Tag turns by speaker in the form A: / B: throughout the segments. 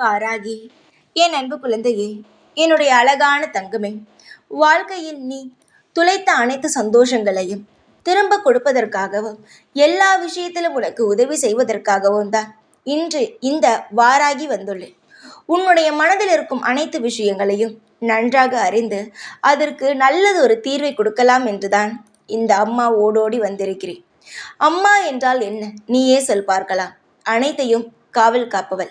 A: பாராகி என் அன்பு குழந்தையே என்னுடைய அழகான தங்கமே வாழ்க்கையில் நீ துளைத்த அனைத்து சந்தோஷங்களையும் திரும்ப கொடுப்பதற்காகவும் எல்லா விஷயத்திலும் உனக்கு உதவி செய்வதற்காகவும் தான் இன்று இந்த வாராகி வந்துள்ளேன். உன்னுடைய மனதில் இருக்கும் அனைத்து விஷயங்களையும் நன்றாக அறிந்து அதற்கு நல்லது ஒரு தீர்வை கொடுக்கலாம் என்றுதான் இந்த அம்மா ஓடோடி வந்திருக்கிறேன். அம்மா என்றால் என்ன? நீயே சொல் பார்க்கலாம். அனைத்தையும் காவல் காப்பவள்.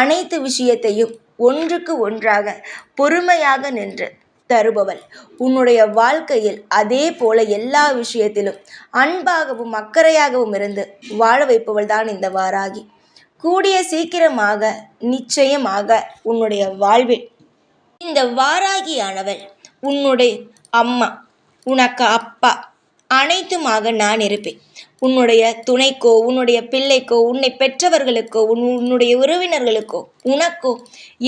A: அனைத்து விஷயத்தையும் ஒன்றுக்கு ஒன்றாக பொறுமையாக நின்று தருபவள். உன்னுடைய வாழ்க்கையில் அதே போல எல்லா விஷயத்திலும் அன்பாகவும் அக்கறையாகவும் இருந்து வாழ வைப்பவள் தான் இந்த வாராகி. கூடிய சீக்கிரமாக நிச்சயமாக உன்னுடைய வாழ்வில் இந்த வாராகியானவள் உன்னுடைய அம்மா உனக்கு அப்பா அனைத்துமாக நான் இருப்பேன். உன்னுடைய துணைக்கோ உன்னுடைய பிள்ளைக்கோ உன்னை பெற்றவர்களுக்கோ உன் உன்னுடைய உறவினர்களுக்கோ உனக்கோ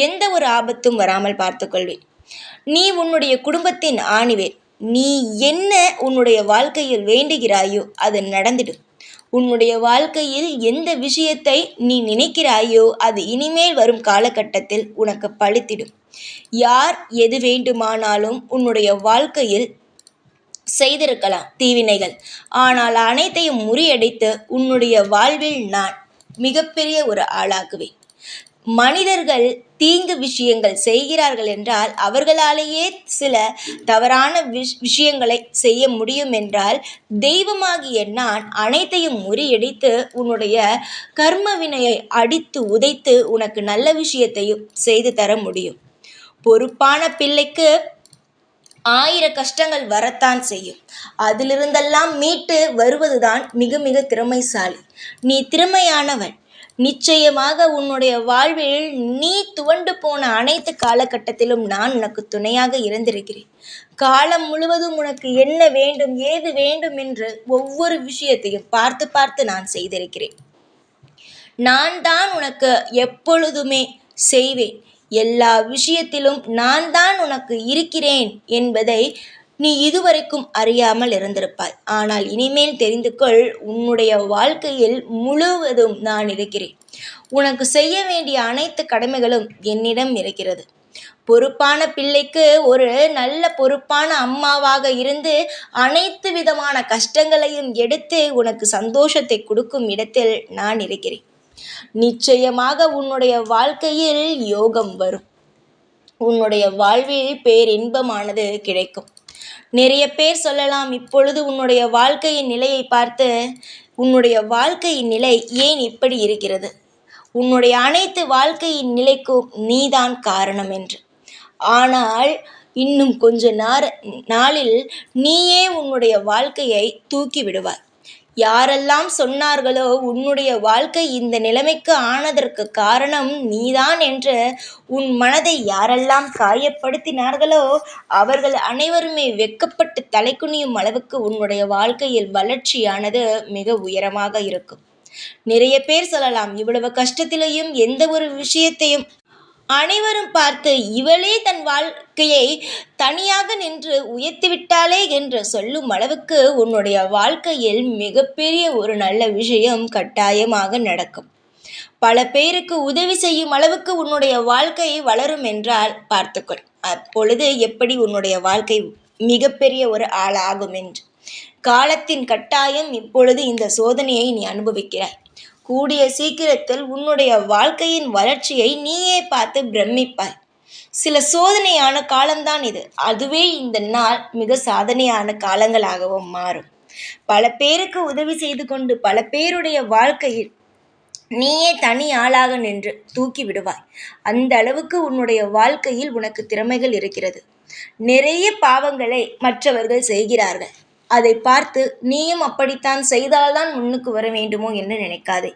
A: எந்த ஒரு ஆபத்தும் வராமல் பார்த்துக்கொள்வேன் நீ உன்னுடைய குடும்பத்தின் ஆணிவேர். நீ என்ன உன்னுடைய வாழ்க்கையில் வேண்டுகிறாயோ அது நடந்துடும். உன்னுடைய வாழ்க்கையில் எந்த விஷயத்தை நீ நினைக்கிறாயோ அது இனிமேல் வரும் காலகட்டத்தில் உனக்கு பழித்திடும். யார் எது வேண்டுமானாலும் உன்னுடைய வாழ்க்கையில் செய்திருக்கலாம் தீவினைகள். ஆனால் அனைத்தையும் முறியடித்து உன்னுடைய வாழ்வில் நான் மிகப்பெரிய ஒரு ஆளாக்குவேன். மனிதர்கள் தீங்கு விஷயங்கள் செய்கிறார்கள் என்றால் அவர்களாலேயே சில தவறான விஷ் விஷயங்களை செய்ய முடியும் என்றால் தெய்வமாகிய நான் அனைத்தையும் முறியடித்து உன்னுடைய கர்ம வினையை அடித்து உதைத்து உனக்கு நல்ல விஷயத்தையும் செய்து தர முடியும். பொறுப்பான பிள்ளைக்கு ஆயிர கஷ்டங்கள் வரத்தான் செய்யும். அதிலிருந்தெல்லாம் மீட்டு வருவதுதான் மிக மிக திறமைசாலி. நீ திறமையானவன். நிச்சயமாக உன்னுடைய வாழ்வில் நீ துவண்டு போன அனைத்து காலகட்டத்திலும் நான் உனக்கு துணையாக இருந்திருக்கிறேன். காலம் முழுவதும் உனக்கு என்ன வேண்டும் ஏது வேண்டும் என்று ஒவ்வொரு விஷயத்தையும் பார்த்து பார்த்து நான் செய்திருக்கிறேன். நான் தான் உனக்கு எப்பொழுதுமே செய்வேன். எல்லா விஷயத்திலும் நான் தான் உனக்கு இருக்கிறேன் என்பதை நீ இதுவரைக்கும் அறியாமல் இருந்திருப்பாய். ஆனால் இனிமேல் தெரிந்து கொள் உன்னுடைய வாழ்க்கையில் முழுவதும் நான் இருக்கிறேன். உனக்கு செய்ய வேண்டிய அனைத்து கடமைகளும் என்னிடம் இருக்கிறது. பொறுப்பான பிள்ளைக்கு ஒரு நல்ல பொறுப்பான அம்மாவாக இருந்து அனைத்து விதமான கஷ்டங்களையும் எடுத்து உனக்கு சந்தோஷத்தை கொடுக்கும் இடத்தில் நான் இருக்கிறேன். நிச்சயமாக உன்னுடைய வாழ்க்கையில் யோகம் வரும். உன்னுடைய வாழ்வில் பேரின்பமானது கிடைக்கும். நிறைய பேர் சொல்லலாம் இப்பொழுது உன்னுடைய வாழ்க்கையின் நிலையை பார்த்து உன்னுடைய வாழ்க்கையின் நிலை ஏன் இப்படி இருக்கிறது? உன்னுடைய அனைத்து வாழ்க்கையின் நிலைக்கும் நீதான் காரணம் என்று. ஆனால் இன்னும் கொஞ்ச நார நாளில் நீயே உன்னுடைய வாழ்க்கையை தூக்கி விடுவாய். யாரெல்லாம் சொன்னார்களோ உன்னுடைய வாழ்க்கை இந்த நிலைமைக்கு ஆனதற்கு காரணம் நீதான் என்று உன் மனதை யாரெல்லாம் காயப்படுத்தினார்களோ அவர்கள் அனைவருமே வெக்கப்பட்டு தலைக்குனியும் அளவுக்கு உன்னுடைய வாழ்க்கையில் வளர்ச்சியானது மிக உயரமாக இருக்கும். நிறைய பேர் சொல்லலாம் இவ்வளவு கஷ்டத்திலையும் எந்த ஒரு விஷயத்தையும் அனைவரும் பார்த்து இவளே தன் வாழ்க்கையை தனியாக நின்று உயர்த்திவிட்டாளே என்று சொல்லும் அளவுக்கு உன்னுடைய வாழ்க்கையில் மிகப்பெரிய ஒரு நல்ல விஷயம் கட்டாயமாக நடக்கும். பல பேருக்கு உதவி செய்யும் அளவுக்கு உன்னுடைய வாழ்க்கை வளரும் என்றால் பார்த்துக்கொள். அப்பொழுது எப்படி உன்னுடைய வாழ்க்கை மிகப்பெரிய ஒரு ஆளாகும் என்று. காலத்தின் கட்டாயம் இப்பொழுது இந்த சோதனையை நீ அனுபவிக்கிறாய். கூடிய சீக்கிரத்தில் உன்னுடைய வாழ்க்கையின் வளர்ச்சியை நீயே பார்த்து பிரமிப்பாய். சில சோதனையான காலம்தான் இது. அதுவே இந்த நாள் மிக சாதனையான காலங்களாகவும் மாறும். பல பேருக்கு உதவி செய்து கொண்டு பல பேருடைய வாழ்க்கையில் நீயே தனி ஆளாக நின்று தூக்கி விடுவாய். அந்த அளவுக்கு உன்னுடைய வாழ்க்கையில் உனக்கு திறமைகள் இருக்கிறது. நிறைய பாவங்களை மற்றவர்கள் செய்கிறார்கள். அதை பார்த்து நீயும் அப்படித்தான் செய்தால்தான் முன்னுக்கு வர வேண்டுமோ என்று நினைக்காதே.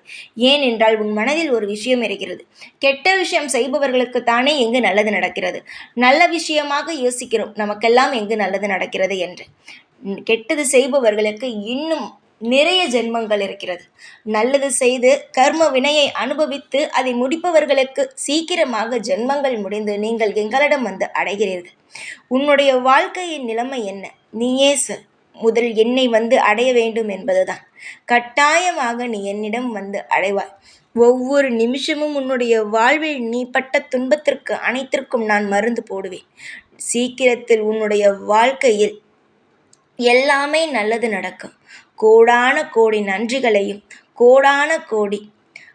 A: ஏனென்றால் உன் மனதில் ஒரு விஷயம் இருக்கிறது. கெட்ட விஷயம் செய்பவர்களுக்கு தானே எங்கு நல்லது நடக்கிறது. நல்ல விஷயமாக யோசிக்கிறோம். நமக்கெல்லாம் எங்கு நல்லது நடக்கிறது என்று. கெட்டது செய்பவர்களுக்கு இன்னும் நிறைய ஜென்மங்கள் இருக்கிறது. நல்லது செய்து கர்ம வினையை அனுபவித்து அதை முடிப்பவர்களுக்கு சீக்கிரமாக ஜென்மங்கள் முடிந்து நீங்கள் எங்களிடம் வந்து அடைகிறீர்கள். உன்னுடைய வாழ்க்கையின் நிலைமை என்ன? நீயே சொல். முதல் என்னை வந்து அடைய வேண்டும் என்பதுதான். கட்டாயமாக நீ என்னிடம் வந்து அடைவாய். ஒவ்வொரு நிமிஷமும் உன்னுடைய வாழ்வில் நீ பட்ட துன்பத்திற்கு அனைத்திற்கும் நான் மருந்து போடுவேன். சீக்கிரத்தில் உன்னுடைய வாழ்க்கையில் எல்லாமே நல்லது நடக்கும். கோடான கோடி நன்றிகளையும் கோடான கோடி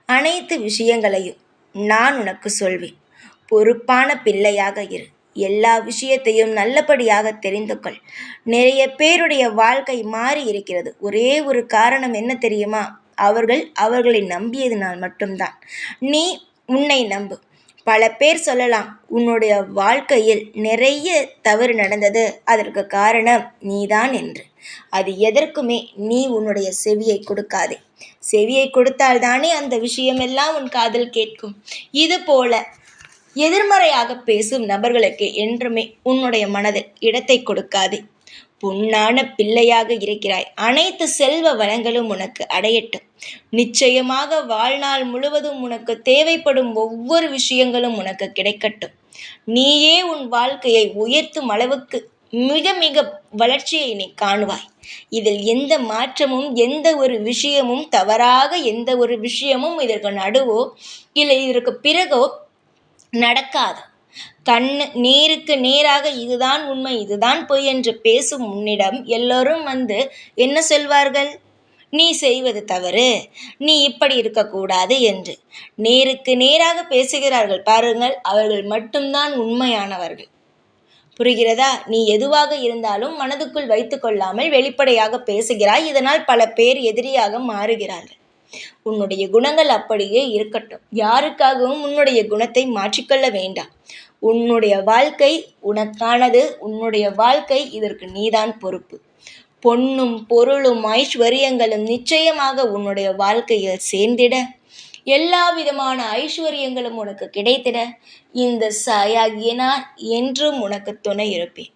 A: அனைத்து விஷயங்களையும் நான் உனக்கு சொல்வேன். பொறுப்பான பிள்ளையாக இரு. எல்லா விஷயத்தையும் நல்லபடியாக தெரிந்து கொள். நிறைய பேருடைய வாழ்க்கை மாறி இருக்கிறது. ஒரே ஒரு காரணம் என்ன தெரியுமா? அவர்கள் அவர்களை நம்பியதினால் மட்டும்தான். நீ உன்னை நம்பு. பல பேர் சொல்லலாம் உன்னுடைய வாழ்க்கையில் நிறைய தவறு நடந்தது. அதற்கு காரணம் நீதான் என்று. அது எதற்குமே நீ உன்னுடைய செவியை கொடுக்காதே. செவியை கொடுத்தால்தானே அந்த விஷயமெல்லாம் உன் காதில் கேட்கும். இது போல எதிர்மறையாக பேசும் நபர்களுக்கு என்றுமே உன்னுடைய மனதில் இடத்தை கொடுக்காது. பொன்னான பிள்ளையாக இருக்கிறாய். அனைத்து செல்வ வளங்களும் உனக்கு அடையட்டும். நிச்சயமாக வாழ்நாள் முழுவதும் உனக்கு தேவைப்படும் ஒவ்வொரு விஷயங்களும் உனக்கு கிடைக்கட்டும். நீயே உன் வாழ்க்கையை உயர்த்தும் அளவுக்கு மிக மிக வளர்ச்சியை நீ காணுவாய். இதில் எந்த மாற்றமும் எந்த ஒரு விஷயமும் தவறாக எந்த ஒரு விஷயமும் இதற்கு நடுவோ இல்லை இதற்கு பிறகோ நடக்காது. கண்ணு நேருக்கு நேராக இதுதான் உண்மை இதுதான் பொய் என்று பேசும் உன்னிடம் எல்லோரும் வந்து என்ன சொல்வார்கள்? நீ செய்வது தவறு நீ இப்படி இருக்கக்கூடாது என்று. நேருக்கு நேராக பேசுகிறார்கள் பாருங்கள் அவர்கள் மட்டும்தான் உண்மையானவர்கள். புரிகிறதா? நீ எதுவாக இருந்தாலும் மனதுக்குள் வைத்து கொள்ளாமல் வெளிப்படையாக பேசுகிறாய் இதனால் பல பேர் எதிரியாக மாறுகிறார்கள். உன்னுடைய குணங்கள் அப்படியே இருக்கட்டும். யாருக்காகவும் உன்னுடைய குணத்தை மாற்றிக்கொள்ள வேண்டாம். உன்னுடைய வாழ்க்கை உனக்கானது. உன்னுடைய வாழ்க்கை இதற்கு நீதான் பொறுப்பு. பொன்னும் பொருளும் ஐஸ்வர்யங்களும் நிச்சயமாக உன்னுடைய வாழ்க்கையில் சேர்ந்திட. எல்லா விதமான ஐஸ்வர்யங்களும் உனக்கு கிடைத்திட. இந்த சாயாகிய நான் என்றும் உனக்கு துணை இருப்பேன்.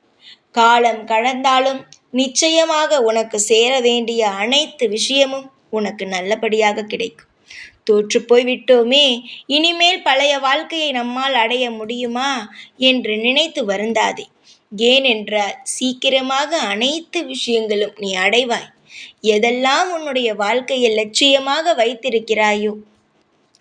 A: காலம் கடந்தாலும் நிச்சயமாக உனக்கு சேர வேண்டிய அனைத்து விஷயமும் உனக்கு நல்லபடியாக கிடைக்கும். தோற்று போய் விட்டோமே இனிமேல் பழைய வாழ்க்கையை நம்மால் அடைய முடியுமா என்று நினைத்து வருந்தாதே. ஏனென்றால் சீக்கிரமாக அனைத்து விஷயங்களும் நீ அடைவாய். எதெல்லாம் உன்னுடைய வாழ்க்கையை லட்சியமாக வைத்திருக்கிறாயோ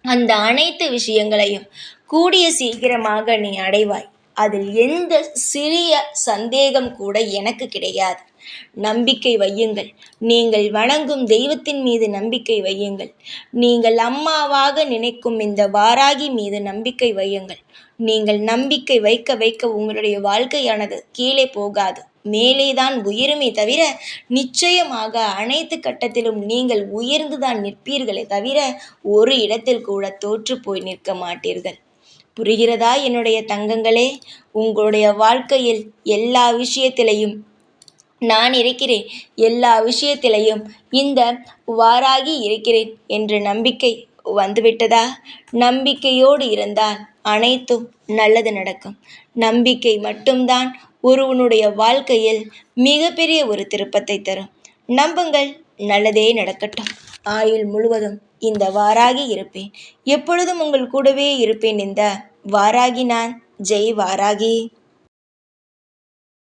A: அந்த அனைத்து விஷயங்களையும் கூடிய சீக்கிரமாக நீ அடைவாய். அதில் எந்த சிறிய சந்தேகம் கூட எனக்கு கிடையாது. நம்பிக்கை வையுங்கள். நீங்கள் வணங்கும் தெய்வத்தின் மீது நம்பிக்கை வையுங்கள். நீங்கள் அம்மாவாக நினைக்கும் இந்த வாராகி மீது நம்பிக்கை வையுங்கள். நீங்கள் நம்பிக்கை வைக்க வைக்க உங்களுடைய வாழ்க்கையானது கீழே போகாது. மேலேதான் உயருமே தவிர நிச்சயமாக அனைத்து கட்டத்திலும் நீங்கள் உயர்ந்துதான் நிற்பீர்களே தவிர ஒரு இடத்தில் கூட தோற்று போய் நிற்க மாட்டீர்கள். புரிகிறதா என்னுடைய தங்கங்களே? உங்களுடைய வாழ்க்கையில் எல்லா விஷயத்திலையும் நான் இருக்கிறேன். எல்லா விஷயத்திலையும் இந்த வாராகி இருக்கிறேன் என்ற நம்பிக்கை வந்துவிட்டதா? நம்பிக்கையோடு இருந்தால் அனைத்தும் நல்லது நடக்கும். நம்பிக்கை மட்டும்தான் ஒருவனுடைய வாழ்க்கையில் மிகப்பெரிய ஒரு திருப்பத்தை தரும். நம்புங்கள் நல்லதே நடக்கட்டும். ஆயுள் முழுவதும் இந்த வாராகி இருப்பேன். எப்பொழுதும் உங்கள் கூடவே இருப்பேன் இந்த வாராகி நான். ஜெய் வாராகி.